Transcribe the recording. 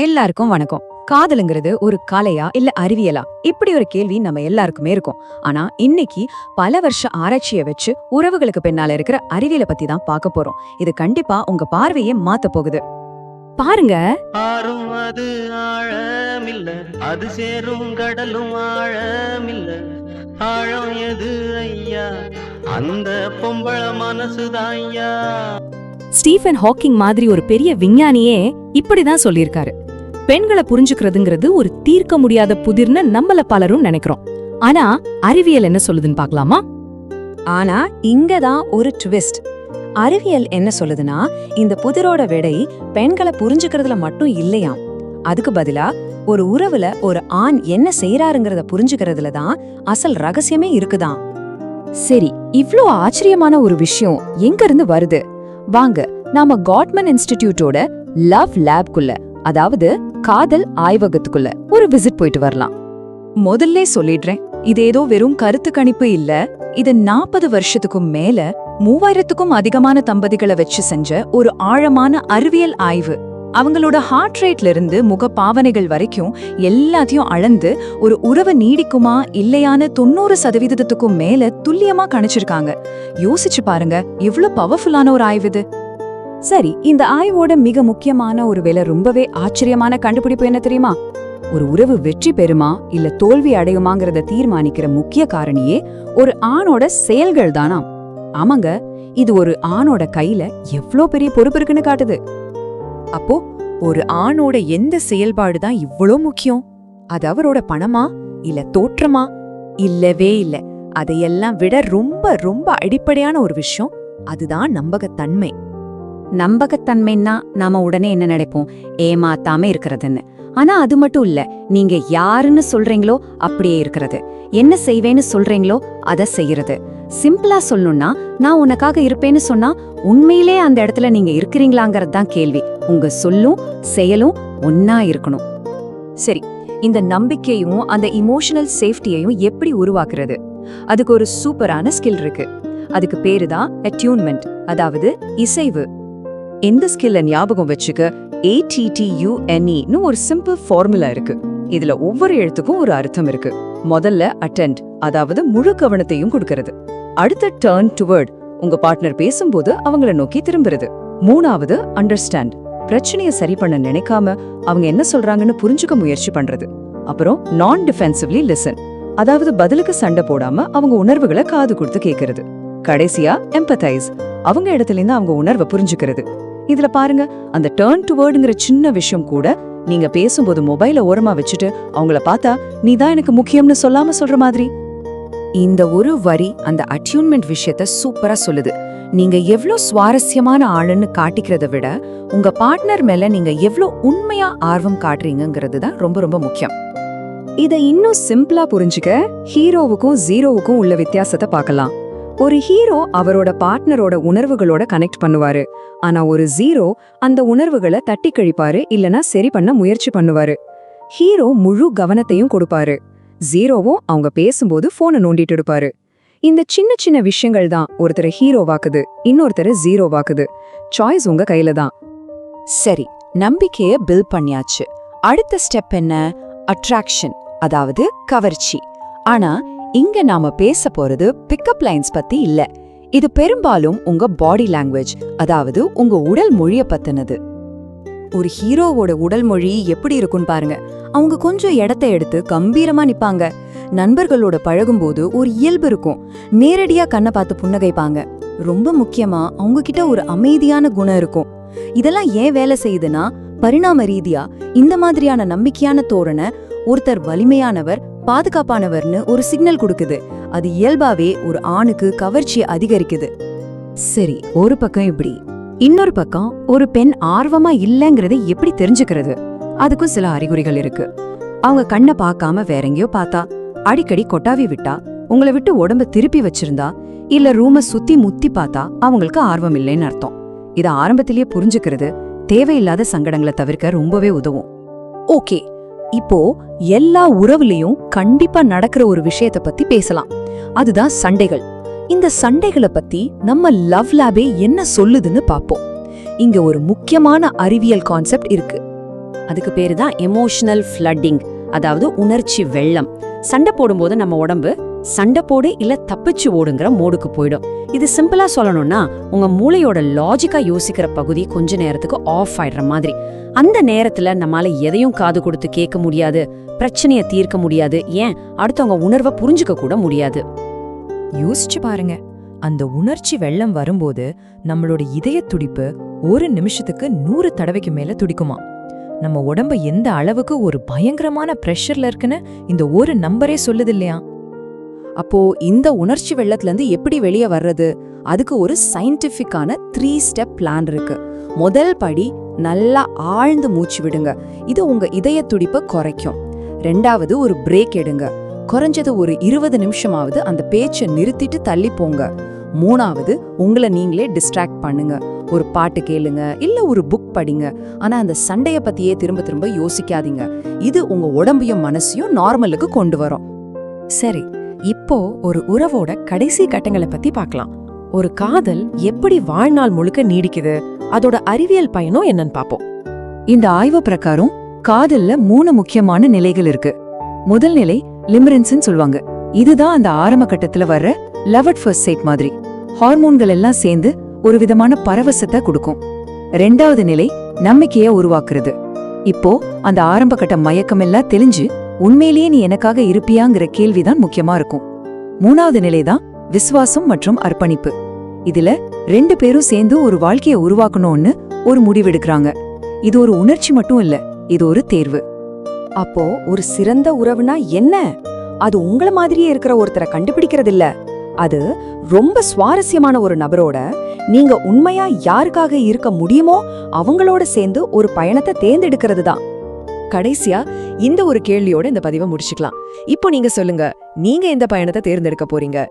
எல்லாருக்கும் வணக்கம். காதலுங்கிறது ஒரு கலையா இல்ல அறிவியலா? இப்படி ஒரு கேள்வி நம்ம எல்லாருக்குமே இருக்கும். ஆனா இன்னைக்கு பல வருஷ ஆராய்ச்சியை வச்சு உறவுகளுக்கு பின்னால இருக்கிற அறிவியலை பத்தி தான் பார்க்க போறோம். இது கண்டிப்பா உங்க பார்வையே மாத்த போகுது. பாருங்க. ஆறும் அது ஆழமில்ல அது சேரும் கடலும் ஆழமில்ல. ஆழம் எது ஐயா? அந்த பொம்பள மனசுதான் ஐயா. ஸ்டீஃபன் ஹாக்கிங் மாதிரி ஒரு பெரிய விஞ்ஞானியே இப்படிதான் சொல்லியிருக்காரு. பெண்களை புரிஞ்சுக்கிறதுங்கிறது ஒரு தீர்க்க முடியாத புதிர்னு நம்மள பலரும் நினைக்கிறோம். ஆனா அறிவியல் என்ன சொல்லுதுன்னு பார்க்கலாமா? ஆனா இங்கதான் ஒரு ட்விஸ்ட். அறிவியல் என்ன சொல்லுதுன்னா இந்த புதிரோட விடை பெண்களை புரிஞ்சுக்கிறதுல மட்டும் இல்லையாம். அதுக்கு பதிலா ஒரு உறவுல ஒரு ஆண் என்ன செய்யறாருங்கிறத புரிஞ்சுக்கிறதுல தான் அசல் ரகசியமே இருக்குதாம். சரி இவ்ளோ ஆச்சரியமான ஒரு விஷயம் எங்க இருந்து வருது? வாங்க நாம காட்மன் இன்ஸ்டிடியூட்டோட லவ் லேப்குள்ள அதாவது காதல் ஆய்வகத்துக்குள்ள ஒரு விசிட் போயிட்டு வரலாம். முதல்ல சொல்லிடுறேன் இது ஏதோ வெறும் கருத்து கணிப்பு இல்ல இது நாற்பது வருஷத்துக்கும் மேல மூவாயிரத்துக்கும் அதிகமான தம்பதிகளை வச்சு செஞ்ச ஒரு ஆழமான அறிவியல் ஆய்வு. அவங்களோட ஹார்ட் ரேட்ல இருந்து முக பாவனைகள் வரைக்கும் எல்லாத்தையும் அளந்து ஒரு உறவு நீடிக்குமா இல்லையான்னு தொண்ணூறு சதவீதத்துக்கும் மேல துல்லியமா கணிச்சிருக்காங்க. யோசிச்சு பாருங்க இவ்ளோ பவர்ஃபுல்லான ஒரு ஆய்வு இது. சரி இந்த ஆய்வோட மிக முக்கியமான ஒரு வேலை ரொம்பவே ஆச்சரியமான கண்டுபிடிப்பு என்ன தெரியுமா? ஒரு உறவு வெற்றி பெறுமா இல்ல தோல்வி அடையுமாங்கிறத தீர்மானிக்கிற முக்கிய காரணியே ஒரு ஆணோட செயல்கள் தானாம் ஆமாங்க இது ஒரு ஆணோட கையில எவ்ளோ பெரிய பொறுப்பு இருக்குன்னு காட்டுது. அப்போ ஒரு ஆணோட எந்த செயல்பாடு தான் இவ்ளோ முக்கியம்? அது அவரோட பணமா? இல்ல தோற்றமா? இல்லவே இல்ல. அதையெல்லாம் விட ரொம்ப ரொம்ப அடிப்படையான ஒரு விஷயம் அதுதான் நம்பகத்தன்மை. நம்பகத்தன்மைன்னா நாம உடனே என்ன நினைப்போம்? ஏமாத்தாம இருக்கிறதுன்னு. ஆனா அது மட்டும் இல்ல நீங்க யாருன்னு சொல்றீங்களோ அப்படியே இருக்கிறது. என்ன செய்வேன்னு சொல்றீங்களோ அத செய்யறது. சிம்பிளா சொல்லணும்னா நான் உனக்காக இருப்பேன்னு சொன்னா உண்மையிலே அந்த இடத்துல நீங்க இருக்கிறீங்களாங்கிறது தான் கேள்வி. உங்க சொல்லும் செயலும் ஒன்னா இருக்கணும். சரி இந்த நம்பிக்கையும் அந்த இமோஷனல் சேஃப்டியையும் எப்படி உருவாக்குறது? அதுக்கு ஒரு சூப்பரான ஸ்கில் இருக்கு. அதுக்கு பேரு தான் அட்யூன்மெண்ட் அதாவது இசைவு. இந்த ஸ்கில்ல ஞாபகம் வச்சுக்க ஏடிடியூஎன்இன்னு ஒரு சிம்பிள் ஃபார்முலா இருக்கு. இதுல ஒவ்வொரு எழுத்துக்கும் ஒரு அர்த்தம் இருக்கு. முதல்ல அட்டென்ட் அதாவது முழு கவனத்தையும் கொடுக்கறது. அடுத்த டர்ன் டுவர்ட் உங்க பார்ட்னர் பேசும்போது அவங்கள நோக்கி திரும்புறது. மூணாவது அண்டர்ஸ்டாண்ட் பிரச்சனைய சரி பண்ண நினைக்காம அவங்க என்ன சொல்றாங்கன்னு புரிஞ்சுக்க முயற்சி பண்றது. அப்புறம் நான் டிஃபென்சிவ்லி லிசன் அதாவது பதிலுக்கு சண்டை போடாம அவங்க உணர்வுகளை காது கொடுத்து கேக்குறது. கடைசியா எம்பத்தைஸ் அவங்க இடத்துல இருந்து அவங்க உணர்வை புரிஞ்சுக்கிறது. இதுல பாருங்க அந்த டேர்ன் டுவர்டுங்கிற சின்ன விஷயம் கூட நீங்க பேசும்போது மொபைல ஓரமா வச்சுட்டு அவங்கள பார்த்தா நீ தான் எனக்கு முக்கியம்னு சொல்லாம சொல்ற மாதிரி. இந்த ஒரு வரி அந்த அட்யூன்மெண்ட் விஷயத்த சூப்பரா சொல்லுது. நீங்க எவ்ளோ சுவாரஸ்யமான ஆளுன்னு காட்டிக்கிறத விட உங்க பார்ட்னர் மேல நீங்க எவ்ளோ உண்மையா ஆர்வம் காட்டுறீங்கிறது தான் ரொம்ப ரொம்ப முக்கியம். இத இன்னும் சிம்பிளா புரிஞ்சுக்க ஹீரோவுக்கும் ஜீரோவுக்கும் உள்ள வித்தியாசத்தை பார்க்கலாம். ஒரு ஹீரோ அவரோட பார்ட்னரோட உணர்வுகளோட கனெக்ட் பண்ணுவாரு. ஆனா ஒரு ஜீரோ அந்த உணர்வுகளை தட்டி கழிப்பாரு இல்லனா சரி பண்ண முயற்சி பண்ணுவாரு. ஹீரோ முழு கவனத்தையும் கொடுப்பாரு. ஜீரோவும் அவங்க பேசும்போது போனை நோண்டிட்டு இருப்பாரு. இந்த சின்ன சின்ன விஷயங்கள் தான் ஒருத்தரை ஹீரோவாக்குது இன்னொருத்தரை ஜீரோவாக்குது சாய்ஸ் உங்க கையில தான். சரி நம்பிக்கைய பில் பண்ணியாச்சு. அடுத்த ஸ்டெப் என்ன? அட்ராக்ஷன் அதாவது கவர்ச்சி. ஆனா இங்க நாம பேச போறது பிக்கப் லைன்ஸ் பத்தி இல்ல. இது பெரும்பாலும் உங்க பாடி லாங்குவேஜ் அதாவது உங்க உடல் மொழிய பத்தினது. ஒரு ஹீரோவோட உடல் மொழி எப்படி இருக்கும்னு பாருங்க. அவங்க கொஞ்சம் இடத்த எடுத்து கம்பீரமா நிப்பாங்க. நண்பர்களோட பழகும்போது ஒரு இயல்பு இருக்கும். நேரடியா கண்ணை பார்த்து புன்னகைப்பாங்க. ரொம்ப முக்கியமா அவங்க கிட்ட ஒரு அமைதியான குணம் இருக்கும். இதெல்லாம் ஏன் வேலை செய்யுதுன்னா பரிணாம ரீதியா இந்த மாதிரியான நம்பிக்கையான தோரணை ஒருத்தர் வலிமையானவர் பாதுகாப்பானவர்னு ஒரு சிக்னல் கொடுக்குது. அது இயல்பாவே ஒரு ஆணுக்கு கவர்ச்சியை அதிகரிக்குது. சரி ஒரு பக்கம் இப்படி. இன்னொரு பக்கம் ஒரு பெண் ஆர்வமா இல்லங்கறதை எப்படி தெரிஞ்சுக்கிறது? அதுக்கும் சில அறிகுறிகள் இருக்கு. அவங்க கண்ணை பார்க்காம வேற எங்கேயோ பார்த்தா அடிக்கடி கொட்டாவி விட்டா உங்களை விட்டு உடம்ப திருப்பி வச்சிருந்தா இல்ல ரூம சுத்தி முத்தி பார்த்தா அவங்களுக்கு ஆர்வம் இல்லைன்னு அர்த்தம். இத ஆரம்பத்திலேயே புரிஞ்சுக்கிறது தேவையில்லாத சங்கடங்களை தவிர்க்க ரொம்பவே உதவும். ஓகே இப்போ எல்லா உறவுலையும் கண்டிப்பா நடக்கிற ஒரு விஷயத்த பத்தி பேசலாம். அதுதான் சண்டைகள். இந்த சண்டைகளை பத்தி நம்ம லவ் லேபே என்ன சொல்லுதுன்னு பாப்போம் இங்க ஒரு முக்கியமான அறிவியல் கான்செப்ட் இருக்கு. அதுக்கு பேரு தான் எமோஷனல் ஃப்ளட்டிங் அதாவது உணர்ச்சி வெள்ளம். சண்டை போடும்போது நம்ம உடம்பு சண்டை போடு இல்ல தப்பிச்சு ஓடுங்கிற மோடுக்கு போயிடும். இது சிம்பிளா சொல்லணும்னா உங்க மூளையோட லாஜிக்கா யோசிக்கிற பகுதி கொஞ்ச நேரத்துக்கு ஆஃப் ஆயிடுற மாதிரி. அந்த நேரத்துல நம்மால எதையும் காது கொடுத்து கேட்க முடியாது பிரச்சனைய தீர்க்க முடியாது ஏன்? அடுத்தவங்க உணர்வை புரிஞ்சுக்க கூட முடியாது. யோசிச்சு பாருங்க. அந்த உணர்ச்சி வெள்ளம் வரும்போது நம்மளோட இதய துடிப்பு ஒரு நிமிஷத்துக்கு நூறு தடவைக்கு மேல துடிக்குமா? நம்ம உடம்ப எந்த அளவுக்கு ஒரு பயங்கரமான பிரஷர்ல இருக்குன்னு இந்த ஒரு நம்பரே சொல்லுது இல்லையா? அப்போ இந்த உணர்ச்சி வெள்ளத்துல இருந்து எப்படி வெளியே வர்றது? அதுக்கு ஒரு சயின்டிஃபிக்கான த்ரீ ஸ்டெப் பிளான் இருக்கு. முதல் படி நல்லா ஆழ்ந்து மூச்சு விடுங்க. இது உங்க இதய துடிப்பை குறைக்கும். ரெண்டாவது ஒரு பிரேக் எடுங்க. குறைஞ்சது ஒரு இருபது நிமிஷமாவது அந்த பேச்சை நிறுத்திட்டு தள்ளி போங்க. மூணாவது உங்களை நீங்களே டிஸ்ட்ராக்ட் பண்ணுங்க. ஒரு பாட்டு கேளுங்க இல்ல ஒரு புக் படிங்க. ஆனா அந்த சண்டைய பத்தியே திரும்ப திரும்ப யோசிக்காதீங்க. இது உங்க உடம்பையும் மனசையும் நார்மலுக்கு கொண்டு வரும். சரி இப்போ ஒரு உறவோட கடைசி கட்டங்களை பத்தி பார்க்கலாம். ஒரு காதல் எப்படி வாழ்நாள் முழுக்க நீடிக்குது? அதோட அறிவியல் பயனும் என்னன்னு பாப்போம் இந்த ஆய்வு பிரகாரம் காதல்ல மூணு முக்கியமான நிலைகள் இருக்கு. முதல் நிலை லிமரன்ஸ்னு சொல்லுவாங்க. இதுதான் அந்த ஆரம்ப கட்டத்துல வர்ற லவ் அட் ஃபர்ஸ்ட் சைட் மாதிரி. ஹார்மோன்கள் எல்லாம் சேர்ந்து ஒரு விதமான பரவசத்தை கொடுக்கும். ரெண்டாவது நிலை நம்பிக்கைய உருவாக்குறது. இப்போ அந்த ஆரம்ப கட்ட மயக்கம் எல்லாம் தெளிஞ்சு உண்மையிலேயே நீ எனக்காக இருப்பியாங்கிற கேள்விதான் முக்கியமா இருக்கும். மூணாவது நிலைதான் விசுவாசம் மற்றும் அர்ப்பணிப்பு. இதுல ரெண்டு பேரும் சேர்ந்து ஒரு வாழ்க்கைய உருவாக்கணும்னு ஒரு முடிவெடுக்கிறாங்க. இது ஒரு உணர்ச்சி மட்டும் இல்ல இது ஒரு தேர்வு. அப்போ ஒரு சிறந்த உறவுனா என்ன? அது உங்கள மாதிரியே இருக்கிற ஒருத்தரை கண்டுபிடிக்கிறது இல்ல அது ரொம்ப சுவாரஸ்யமான ஒரு நபரோட நீங்க உண்மையா யாருக்காக இருக்க முடியுமோ அவங்களோட சேர்ந்து ஒரு பயணத்தை தேர்ந்தெடுக்கிறது தான் கடைசியா இந்த ஒரு கேள்வியோட இந்த பதிவை முடிச்சுக்கலாம். இப்போ நீங்க சொல்லுங்க நீங்க எந்த பயணத்தை தேர்ந்தெடுக்க போறீங்க?